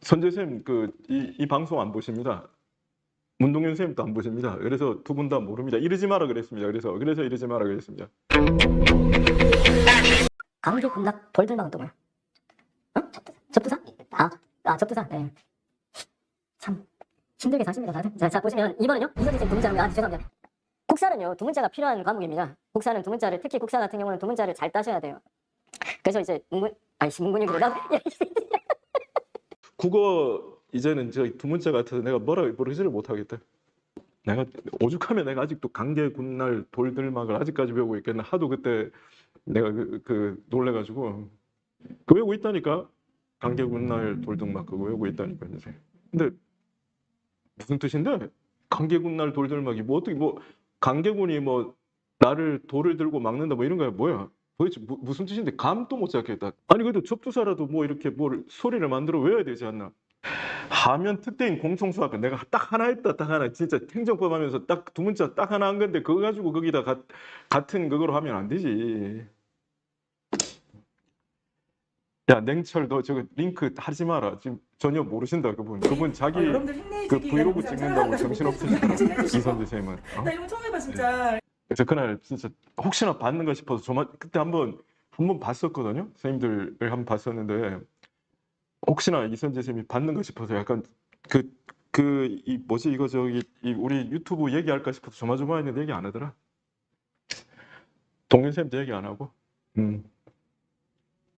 선재쌤 그이 이 방송 안 보십니다. 문동현 쌤도 안 보십니다. 그래서 두 분 다 모릅니다. 이러지 마라 그랬습니다. 그래서 그래서 이러지 마라 그랬습니다. 강제 군락 또 뭐야? 어? 접두사? 아, 아 접두사. 네. 참 힘들게 사십니다 다들. 자, 자 보시면 이번은요 이선진 쌤 두문자입니다. 아, 죄송합니다. 국사는요 두 문자가 필요한 과목입니다. 국사는 두 문자를 특히 국사 같은 경우는 두 문자를 잘 따셔야 돼요. 그래서 이제 아이씨 문군이 그러다. 국어 이제는 저두 문자 같아서 내가 뭐라 부르지를 못하겠다. 내가 오죽하면 내가 아직도 강계 군날 돌들막을 아직까지 배우고 있겠나 하도 그때 내가 그, 그 놀래가지고 그 외우고 있다니까 강계 군날 돌들막 그거 외우고 있다니까 이제. 근데 무슨 뜻인데 강계 군날 돌들막이 뭐 어떻게 뭐 강계군이 뭐 나를 돌을 들고 막는다 뭐 이런 거야 뭐야? 도대체 무, 무슨 뜻인데 감도 못 잡겠다. 아니 그래도 접두사라도 뭐 이렇게 뭘 소리를 만들어 외워야 되지 않나? 하면 특대인 공통수학 내가 딱 하나 했다 딱 하나 진짜 행정법 하면서 딱 두 문자 딱 하나 한 건데 그거 가지고 거기다 가, 같은 그거로 하면 안 되지. 야 냉철 너 저거 링크 하지 마라 지금 전혀 모르신다 그분 그분 자기 아, 그 브이로그. 찍는다고 잘 정신 나가고 없으시더라 있습니다. 이선재 쌤은 어? 나 이거 처음 해봐 진짜. 그래서 그날 진짜 혹시나 받는가 싶어서 저만 그때 한번 한 번 봤었거든요. 선생님들을 한번 봤었는데 혹시나 이선재 쌤이 받는가 싶어서 약간 그 그 이 뭐지 이거 저기 이 우리 유튜브 얘기할까 싶어서 조마조마했는데 얘기 안 하더라. 동현 쌤도 얘기 안 하고. 음.